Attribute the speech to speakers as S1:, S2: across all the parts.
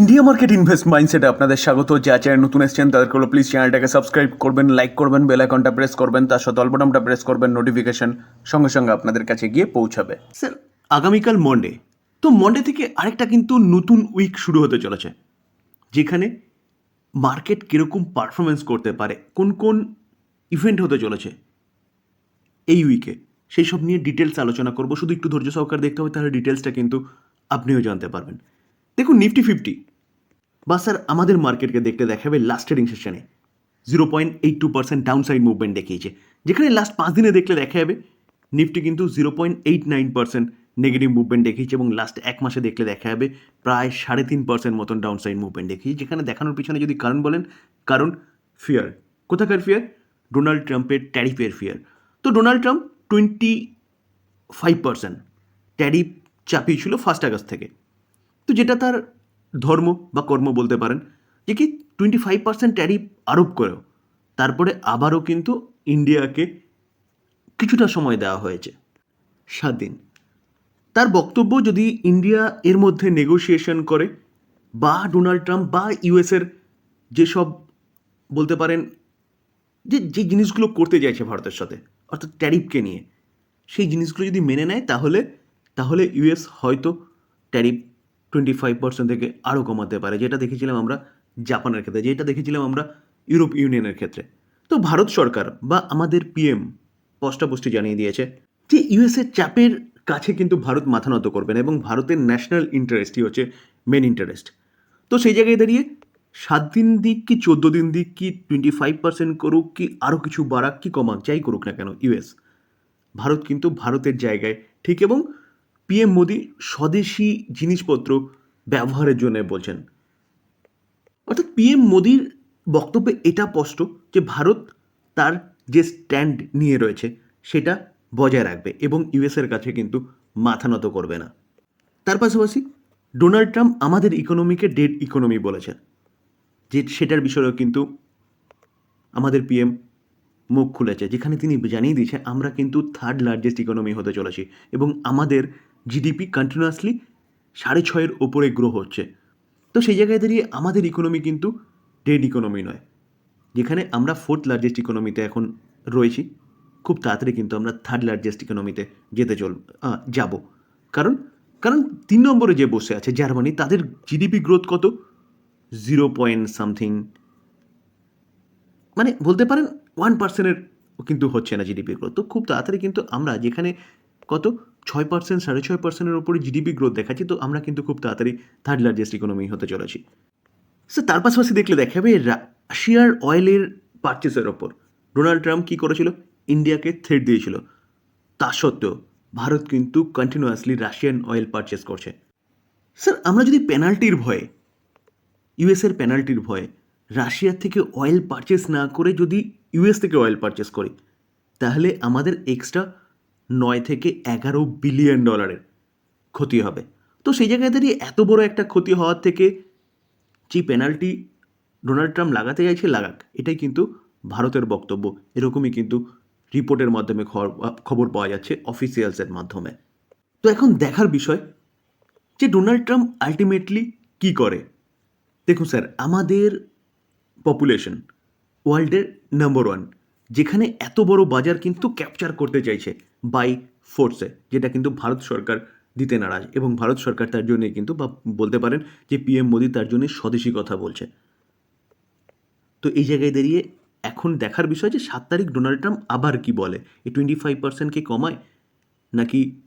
S1: India market invest মাইন্ডসেটে আপনাদের স্বাগত। যা চ্যানেল নতুন এসেছেন, তাদেরকে প্লিজ চ্যানেলটাকে সাবস্ক্রাইব করবেন লাইক করবেন বেল আইকনটা প্রেস করবেন, তার সাথে অল্পটামটা প্রেস করবেন নোটিফিকেশন সঙ্গে সঙ্গে আপনাদের কাছে গিয়ে পৌঁছাবে।
S2: স্যার আগামীকাল মন্ডে তো মন্ডে থেকে আরেকটা কিন্তু নতুন উইক শুরু হতে চলেছে, যেখানে মার্কেট কীরকম পারফরমেন্স করতে পারে, কোন কোন ইভেন্ট হতে চলেছে এই উইকে সেই সব নিয়ে ডিটেলস আলোচনা করব। শুধু একটু ধৈর্য সহকারে দেখতে হবে, তাহলে ডিটেলসটা কিন্তু আপনিও জানতে পারবেন। দেখুন নিফটি ফিফটি। বা স্যার, আমাদের মার্কেটকে দেখতে দেখাবে লাস্ট ট্রেডিং সেশনে zero point eight two percent downside movement দেখিয়েছে। যেখানে লাস্ট পাঁচ দিনে দেখলে দেখা যাবে, নিফটি কিন্তু zero point eight nine percent negative movement দেখিয়েছে এবং লাস্ট এক মাসে দেখলে দেখা যাবে, প্রায় সাড়ে তিন পার্সেন্ট মতন ডাউন সাইড মুভমেন্ট দেখিয়েছে। যেখানে দেখানোর পিছনে যদি কারণ বলেন, কারণ ফিয়ার কোথাকার ফিয়ার ডোনাল্ড ট্রাম্পের ট্যারিফের ফিয়ার তো Donald Trump twenty five percent tariff চাপিয়েছিল first August থেকে। তো যেটা তার ধর্ম বা কর্ম বলতে পারেন, যে কি টোয়েন্টি ফাইভ পার্সেন্ট ট্যারিফ আরোপ করেও তারপরে আবারও কিন্তু ইন্ডিয়াকে কিছুটা সময় দেওয়া হয়েছে, সাত দিন। তার বক্তব্য যদি ইন্ডিয়া এর মধ্যে নেগোসিয়েশন করে বা ডোনাল্ড ট্রাম্প বা ইউএসের যেসব বলতে পারেন, যে যে জিনিসগুলো করতে চাইছে ভারতের সাথে, অর্থাৎ ট্যারিফকে নিয়ে, সেই জিনিসগুলো যদি মেনে নেয় তাহলে তাহলে ইউএস হয়তো ট্যারিফ টোয়েন্টি ফাইভ পার্সেন্ট থেকে আরও কমাতে পারে, যেটা দেখেছিলাম আমরা জাপানের ক্ষেত্রে, যেটা দেখেছিলাম আমরা ইউরোপ ইউনিয়নের ক্ষেত্রে। তো ভারত সরকার বা আমাদের পিএম স্পষ্টাপুষ্টি জানিয়ে দিয়েছে যে ইউএসের চাপের কাছে কিন্তু ভারত মাথা নত করবে না এবং ভারতের ন্যাশনাল ইন্টারেস্টই হচ্ছে মেন ইন্টারেস্ট তো সেই জায়গায় দাঁড়িয়ে সাত দিন দিক কি চোদ্দ দিন দিক কি টোয়েন্টি ফাইভ পার্সেন্ট করুক কি আরও কিছু বাড়াক কি কমাক, যাই করুক না কেন ইউএস ভারত কিন্তু ভারতের জায়গায় ঠিক এবং পিএম মোদি স্বদেশি জিনিসপত্র ব্যবহারের জন্য বলছেন। অর্থাৎ পিএম মোদির বক্তব্যে এটা স্পষ্ট যে ভারত তার যে স্ট্যান্ড নিয়ে রয়েছে সেটা বজায় রাখবে এবং ইউএসের কাছে কিন্তু মাথা নত করবে না। তার পাশাপাশি ডোনাল্ড ট্রাম্প আমাদের ইকোনমিকে ডেড ইকোনমি বলেছেন। যে সেটার বিষয়েও কিন্তু আমাদের পিএম মুখ খুলেছে। যেখানে তিনি জানিয়ে দিয়েছে আমরা কিন্তু থার্ড লার্জেস্ট ইকোনমি হতে চলেছি এবং আমাদের জিডিপি কন্টিনিউয়াসলি সাড়ে ছয়ের ওপরে গ্রো হচ্ছে। তো সেই জায়গায় দাঁড়িয়ে আমাদের ইকোনমি কিন্তু ডেড ইকোনমি নয়। যেখানে আমরা ফোর্থ লার্জেস্ট ইকোনমিতে এখন রয়েছি, খুব তাড়াতাড়ি কিন্তু আমরা থার্ড লার্জেস্ট ইকোনমিতে যেতে চল যাব। কারণ কারণ তিন নম্বরে যে বসে আছে জার্মানি তাদের জিডিপি গ্রোথ কত? জিরো পয়েন্ট সামথিং মানে বলতে পারেন ওয়ান পার্সেন্টের কিন্তু হচ্ছে না জিডিপি গ্রোথ তো খুব তাড়াতাড়ি কিন্তু আমরা যেখানে কত? ছয় পার্সেন্ট সাড়ে ছয় পার্সেন্টের ওপরে জিডিপি গ্রোথ দেখাচ্ছি, তো আমরা কিন্তু খুব তাড়াতাড়ি থার্ড লার্জেস্ট ইকোনমি হতে চলেছি। স্যার তার পাশাপাশি দেখলে দেখা যাবে রাশিয়ার অয়েলের পারচেসের ওপর ডোনাল্ড ট্রাম্প কী করেছিল? ইন্ডিয়াকে থ্রেট দিয়েছিল। তা সত্ত্বেও, ভারত কিন্তু কন্টিনিউয়াসলি রাশিয়ান অয়েল পারচেস করছে। স্যার আমরা যদি পেনাল্টির ভয়ে ইউএসের পেনাল্টির ভয়ে রাশিয়া থেকে অয়েল পারচেস না করে যদি ইউএস থেকে অয়েল পারচেস করি, তাহলে আমাদের এক্সট্রা নয় থেকে এগারো বিলিয়ন ডলারের ক্ষতি হবে। তো সেই জায়গায় দাঁড়িয়ে এত বড় একটা ক্ষতি হওয়ার থেকে যে পেনাল্টি ডোনাল্ড ট্রাম্প লাগাতে চাইছে লাগাক, এটাই কিন্তু ভারতের বক্তব্য। এরকমই কিন্তু রিপোর্টের মাধ্যমে খবর খবর পাওয়া যাচ্ছে অফিসিয়ালসের মাধ্যমে। তো এখন দেখার বিষয় যে ডোনাল্ড ট্রাম্প আলটিমেটলি কী করে? দেখুন স্যার, আমাদের পপুলেশন ওয়ার্ল্ডের নাম্বার ওয়ান যেখানে এত বড় বাজার কিন্তু ক্যাপচার করতে চাইছে। বাই ফোর্সে যেটা কিন্তু ভারত সরকার দিতে নারাজ। এবং ভারত সরকার তার জন্যই কিন্তু বা বলতে পারেন যে পিএম মোদি তার জন্য স্বদেশি কথা বলছে। তো এই জায়গায় দাঁড়িয়ে এখন দেখার বিষয় যে সাত তারিখ ডোনাল্ড ট্রাম্প আবার কি বলে? এই টোয়েন্টি ফাইভ পার্সেন্টকে কমায় নাকি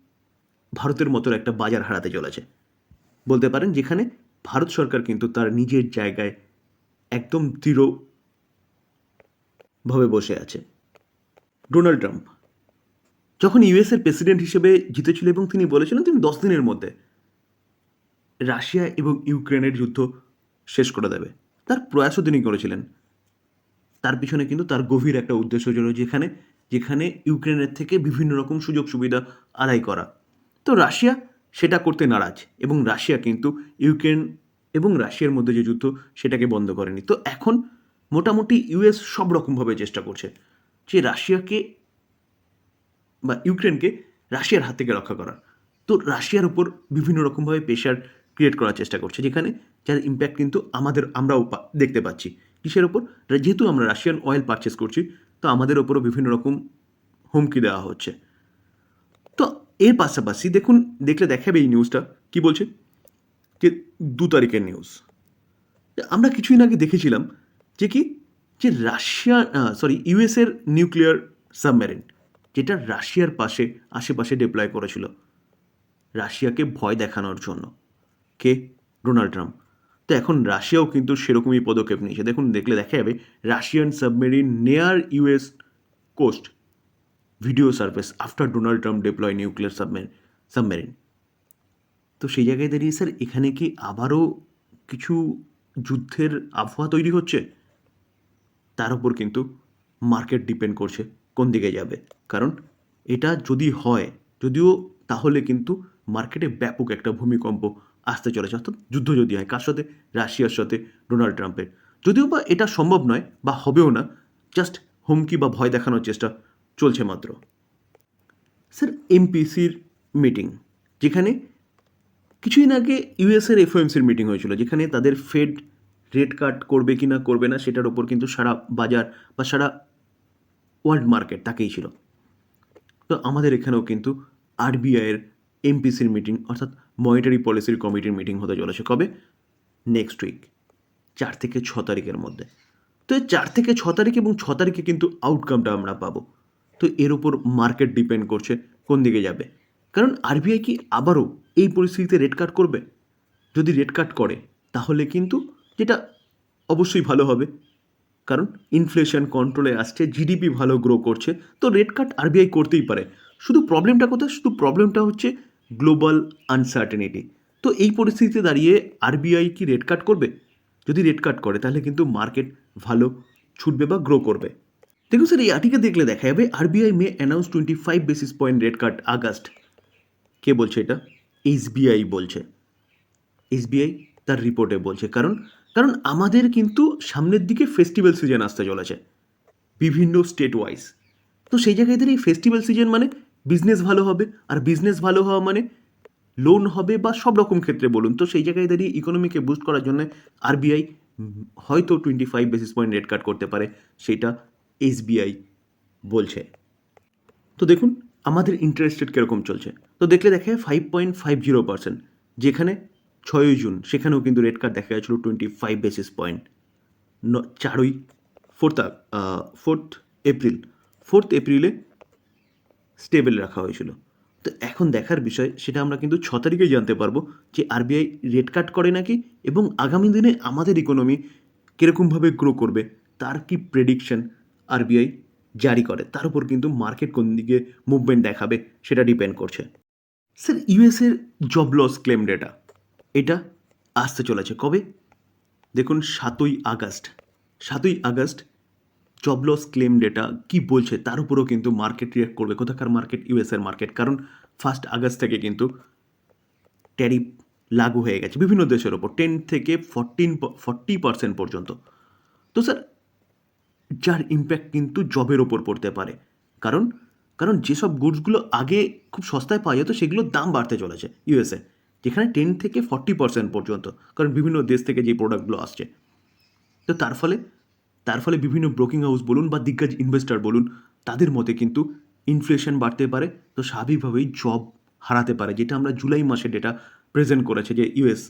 S2: ভারতের মতো একটা বাজার হারাতে চলেছে? বলতে পারেন যেখানে ভারত সরকার কিন্তু তার নিজের জায়গায় একদম দৃঢ়ভাবে বসে আছে। ডোনাল্ড ট্রাম্প যখন ইউএসের প্রেসিডেন্ট হিসেবে জিতেছিল এবং তিনি বলেছিলেন তিনি দশ দিনের মধ্যে রাশিয়া এবং ইউক্রেনের যুদ্ধ শেষ করে দেবে। তার প্রয়াসও তিনি করেছিলেন। তার পিছনে কিন্তু তার গভীর একটা উদ্দেশ্য ছিল যেখানে যেখানে ইউক্রেনের থেকে বিভিন্ন রকম সুযোগ সুবিধা আদায় করা। তো রাশিয়া সেটা করতে নারাজ এবং রাশিয়া কিন্তু ইউক্রেন এবং রাশিয়ার মধ্যে যে যুদ্ধ, সেটাকে বন্ধ করেনি। তো এখন মোটামুটি ইউএস সব রকমভাবে চেষ্টা করছে যে, রাশিয়াকে বা ইউক্রেনকে রাশিয়ার হাত থেকে রক্ষা করা তো রাশিয়ার উপর বিভিন্ন রকমভাবে প্রেশার ক্রিয়েট করার চেষ্টা করছে, যেখানে যার ইম্প্যাক্ট কিন্তু আমাদের, আমরাও দেখতে পাচ্ছি। কিসের ওপর যেহেতু আমরা রাশিয়ান অয়েল পারচেস করছি, তো আমাদের ওপরও বিভিন্ন রকম হুমকি দেওয়া হচ্ছে। তো এর পাশাপাশি দেখুন, দেখলে দেখাবে এই নিউজটা কি বলছে? যে দু তারিখের নিউজ আমরা কিছুদিন আগে দেখেছিলাম যে কি? যে রাশিয়া সরি ইউএসের নিউক্লিয়ার সাবমেরিন যেটা রাশিয়ার পাশে, আশেপাশে ডিপ্লয় করেছিল। রাশিয়াকে ভয় দেখানোর জন্য। কে? Donald Trump. তো এখন রাশিয়াও কিন্তু সেরকমই পদক্ষেপ নিয়েছে। দেখুন, দেখলে দেখা যাবে, Russian submarine near US coast video service after Donald Trump deploy nuclear submarine submarine তো সেই জায়গায় দাঁড়িয়ে, স্যার, এখানে কি আবারও কিছু যুদ্ধের আবহাওয়া তৈরি হচ্ছে? তার উপর কিন্তু মার্কেট ডিপেন্ড করছে। কোন দিকে যাবে? কারণ এটা যদি হয়, যদিও তাহলে কিন্তু মার্কেটে ব্যাপক একটা ভূমিকম্প আসতে চলেছে। অর্থাৎ যুদ্ধ যদি হয়, কার সাথে? রাশিয়ার সাথে, ডোনাল্ড ট্রাম্পের। যদিও বা এটা সম্ভব নয় বা হবেও না, জাস্ট হুমকি বা ভয় দেখানোর চেষ্টা চলছে মাত্র। স্যার, এমপিসির মিটিং, যেখানে কিছুদিন আগে ইউএসের এফওএমসির মিটিং হয়েছিল, যেখানে তাদের ফেড রেট কাট করবে কি না করবে না, সেটার ওপর কিন্তু সারা বাজার বা সারা ওয়ার্ল্ড মার্কেট তাকেই ছিল। তো আমাদের এখানেও কিন্তু আরবিআইয়ের এমপিসির মিটিং অর্থাৎ মনিটারি পলিসির কমিটির মিটিং হতে চলেছে কবে? নেক্সট উইক চার থেকে ছ তারিখের মধ্যে। তো চার থেকে ছ তারিখ এবং ছ তারিখে কিন্তু আউটকামটা আমরা পাবো। তো এর উপর মার্কেট ডিপেন্ড করছে কোন দিকে যাবে। কারণ আরবিআই কি আবারও এই পরিস্থিতিতে রেট কাট করবে? যদি রেট কাট করে, তাহলে কিন্তু যেটা অবশ্যই ভালো হবে কারণ ইনফ্লেশন কন্ট্রোলে আসছে জিডিপি ভালো গ্রো করছে, তো রেট কাট আরবিআই করতেই পারে। শুধু প্রবলেমটা কোথায়? শুধু প্রবলেমটা হচ্ছে গ্লোবাল আনসার্টেনিটি তো এই পরিস্থিতিতে দাঁড়িয়ে আরবিআই কি রেট কাট করবে? যদি রেট কাট করে, তাহলে কিন্তু মার্কেট ভালো ছুটবে বা গ্রো করবে। দেখুন স্যার এই আর্টিকে দেখলে দেখা যাবে RBI may announce twenty five basis point rate cut August. কে বলছে এটা? এসবিআই বলছে। এসবিআই তার রিপোর্টে বলছে। কারণ কারণ আমাদের কিন্তু সামনের দিকে ফেস্টিভ্যাল সিজন আসতে চলেছে, বিভিন্ন স্টেট ওয়াইজ তো সেই জায়গায় এই ফেস্টিভ্যাল সিজন মানে বিজনেস ভালো হবে, আর বিজনেস ভালো হওয়া মানে লোন হবে বা সব রকম ক্ষেত্রে বলুন। তো সেই জায়গায় দাঁড়িয়ে ইকোনমিকে বুস্ট করার জন্য আরবিআই হয়তো twenty five basis point rate cut করতে পারে, সেটা এসবিআই বলছে। তো দেখুন, আমাদের ইন্টারেস্ট রেট কীরকম চলছে? তো দেখলে দেখে five point five zero percent যেখানে ছয়ই জুন, সেখানেও কিন্তু রেড কার্ড দেখা যাচ্ছিল টোয়েন্টি ফাইভ বেসিস পয়েন্ট ন, চারই ফোর্থ ফোর্থ এপ্রিল ফোর্থ এপ্রিলে স্টেবল রাখা হয়েছিল। তো এখন দেখার বিষয়, সেটা আমরা কিন্তু ছ তারিখেই জানতে পারব যে আরবিআই রেট কাট করে নাকি এবং আগামী দিনে আমাদের ইকোনমি কীরকমভাবে গ্রো করবে, তার কি প্রেডিকশন আরবিআই জারি করে, তার উপর কিন্তু মার্কেট কোন দিকে মুভমেন্ট দেখাবে, সেটা ডিপেন্ড করছে। স্যার ইউএসের জব লস ক্লেম ডেটা এটা আসতে চলেছে। কবে? দেখুন, সাতই আগস্ট। সাতই August job loss claim data কি বলছে? তার উপরও কিন্তু মার্কেট রিয়াক্ট করবে। কোথাকার মার্কেট ইউএসের মার্কেট কারণ ফার্স্ট আগস্ট থেকে কিন্তু ট্যারিফ লাগু হয়ে গেছে বিভিন্ন দেশের ওপর টেন থেকে ফরটিন ফর্টি পার্সেন্ট পর্যন্ত। তো স্যার যার ইম্প্যাক্ট কিন্তু জবের ওপর পড়তে পারে। কারণ কারণ যেসব গুডসগুলো আগে খুব সস্তায় পাওয়া যেত, সেগুলোর দাম বাড়তে চলেছে। ইউএসএ যেখানে টেন থেকে ফর্টি পার্সেন্ট পর্যন্ত, কারণ বিভিন্ন দেশ থেকে যে প্রোডাক্টগুলো আসছে। তো তার ফলে তার ফলে বিভিন্ন ব্রোকিং হাউস বলুন বা দিগ্গজ ইনভেস্টর বলুন, তাদের মতে কিন্তু ইনফ্লেশন বাড়তে পারে, তো স্বাভাবিকভাবেই জব হারাতে পারে, যেটা আমরা জুলাই মাসে ডেটা প্রেজেন্ট করেছে যে ইউএস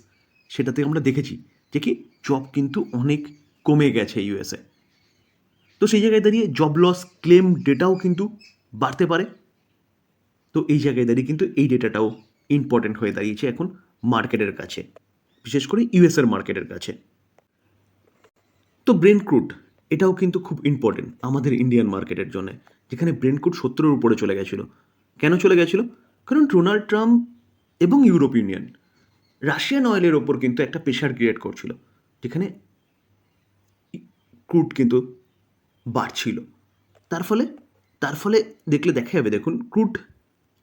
S2: সেটাতে আমরা দেখেছি যে কি জব কিন্তু অনেক কমে গেছে ইউএসএ তো সেই জায়গায় দাঁড়িয়ে জব লস ক্লেম ডেটাও কিন্তু বাড়তে পারে। তো এই জায়গায় দাঁড়িয়ে কিন্তু এই ডেটাটাও ইম্পর্টেন্ট হয়ে দাঁড়িয়েছে এখন মার্কেটের কাছে, বিশেষ করে ইউএসের মার্কেটের কাছে। তো ব্রেন ক্রুড এটাও কিন্তু খুব ইম্পর্টেন্ট আমাদের ইন্ডিয়ান মার্কেটের জন্য, যেখানে ব্রেন ক্রুড সত্তরের উপরে চলে গেছিল। কেন চলে গেছিল? কারণ ডোনাল্ড ট্রাম্প এবং ইউরোপ ইউনিয়ন, রাশিয়ান অয়েলের ওপর কিন্তু একটা প্রেশার ক্রিয়েট করছিল, যেখানে ক্রুড কিন্তু বাড়ছিল। তার ফলে তার ফলে দেখলে দেখা যাবে, দেখুন ক্রুড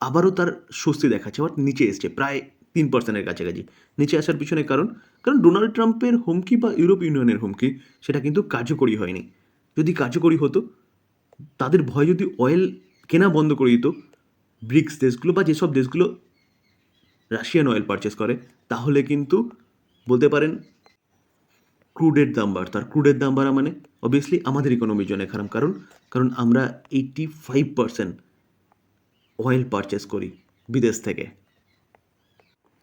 S2: আবারও তার স্বস্তি দেখাচ্ছে, বাট নিচে এসছে, প্রায় তিন পার্সেন্টের কাছাকাছি। নিচে আসার পিছনে কারণ কারণ ডোনাল্ড ট্রাম্পের হুমকি বা ইউরোপ ইউনিয়নের হুমকি, সেটা কিন্তু কার্যকরী হয়নি। যদি কার্যকরী হতো, তাদের ভয় যদি অয়েল কেনা বন্ধ করে দিত, ব্রিক্স দেশগুলো বা যেসব দেশগুলো রাশিয়ান অয়েল পারচেস করে, তাহলে কিন্তু বলতে পারেন ক্রুডের দাম বাড়তো। আর ক্রুডের দাম বাড়া মানে অবভিয়াসলি আমাদের ইকোনমির জন্য খারাপ, কারণ কারণ আমরা eighty five percent oil purchase করি বিদেশ থেকে।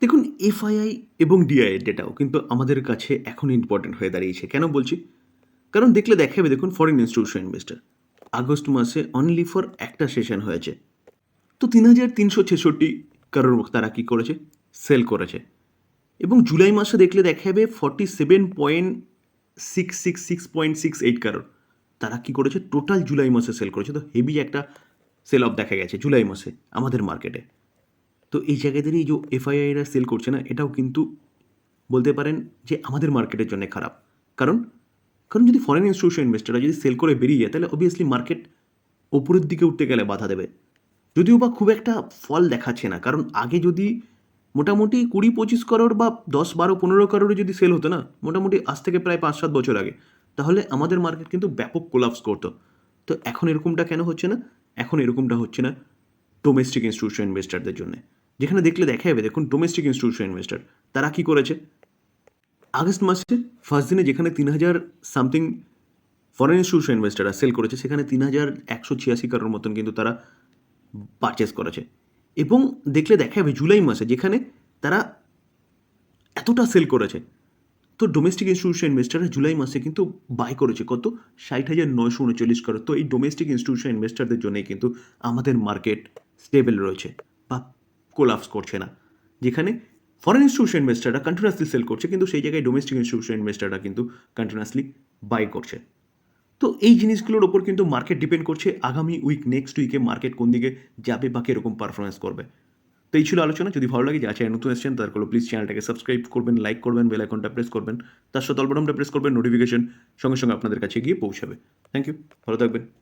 S2: দেখুন এফআইআই এবং ডিআই এর ডেটাও কিন্তু আমাদের কাছে এখন ইম্পর্টেন্ট হয়ে দাঁড়িয়েছে। কেন বলছি? কারণ দেখলে দেখাবে, দেখুন ফরেন ইনস্টিটিউশন ইনভেস্টার আগস্ট মাসে অনলি ফর একটা সেশন হয়েছে। তো তিন হাজার তিনশো ছেষট্টি কারোর তারা কী করেছে? সেল করেছে। এবং জুলাই মাসে দেখলে দেখাবে forty seven point six six six point six eight কারোর তারা কী করেছে? টোটাল জুলাই মাসে সেল করেছে। তো হেভি একটা সেল অফ দেখা গেছে জুলাই মাসে আমাদের মার্কেটে তো এই দাঁড়িয়ে যে এফআইআইরা সেল করছে না, এটাও কিন্তু বলতে পারেন যে আমাদের মার্কেটের জন্য খারাপ। কারণ কারণ যদি ফরেন ইনস্টিটিউশন ইনভেস্টররা যদি সেল করে বেরিয়ে যায়, তাহলে অবভিয়াসলি মার্কেট ওপরের দিকে উঠতে গেলে বাধা দেবে। যদিও বা খুব একটা ফল দেখাচ্ছে না, কারণ আগে যদি মোটামুটি কুড়ি পঁচিশ করোড় বা দশ বারো পনেরো করোড়ে যদি সেল হতো না, মোটামুটি আজ থেকে প্রায় পাঁচ সাত বছর আগে, তাহলে আমাদের মার্কেট কিন্তু ব্যাপক কোলাপস করতো। তো এখন এরকমটা কেন হচ্ছে না? এখন এরকমটা হচ্ছে না ডোমেস্টিক ইনস্টিটিউশন ইনভেস্টারদের জন্য। যেখানে দেখলে দেখা যাবে, দেখুন ডোমেস্টিক ইনস্টিটিউশন ইনভেস্টার তারা কি করেছে? আগস্ট মাসে ফার্স্ট দিনে যেখানে তিন হাজার সামথিং ফরেন ইনস্টিটিউশন ইনভেস্টাররা সেল করেছে, সেখানে তিন হাজার একশো ছিয়াশি কারোর মতন কিন্তু তারা পারচেস করেছে। এবং দেখলে দেখা যাবে জুলাই মাসে যেখানে তারা এতটা সেল করেছে তো ডোমেস্টিক ইনস্টিটিউশন ইনভেস্টাররা জুলাই মাসে কিন্তু বাই করেছে। কত? ষাট হাজার নয়শো উনচল্লিশ করোড় তো এই ডোমেস্টিক ইনস্টিটিউশন ইনভেস্টারদের জন্যই কিন্তু আমাদের মার্কেট স্টেবল রয়েছে বা কোলাপস করছে না। যেখানে ফরেন ইনস্টিটিউশন ইনভেস্টাররা কন্টিনিউয়াসলি সেল করছে, কিন্তু সেই জায়গায় ডোমেস্টিক ইনস্টিটিউশন ইনভেস্টাররা কিন্তু কন্টিনিউয়াসলি বাই করছে। তো এই জিনিসগুলোর ওপর কিন্তু মার্কেট ডিপেন্ড করছে। আগামী উইক নেক্সট উইকে মার্কেট কোন দিকে যাবে বা কীরকম পারফরমেন্স করবে? তো এই ছিল আলোচনা। যদি ভালো লাগে যে আছে নতুন এসেছেন তার কোনো প্লিজ চ্যানেলটাকে সাবস্ক্রাইব করবেন লাইক করবেন বেল আইকনটা প্রেস করবেন। তার সাথে অল্পটমটা প্রেস করবেন নোটিফিকেশন সঙ্গে সঙ্গে আপনাদের কাছে গিয়ে পৌঁছাবে। থ্যাংক ইউ ভালো থাকবেন।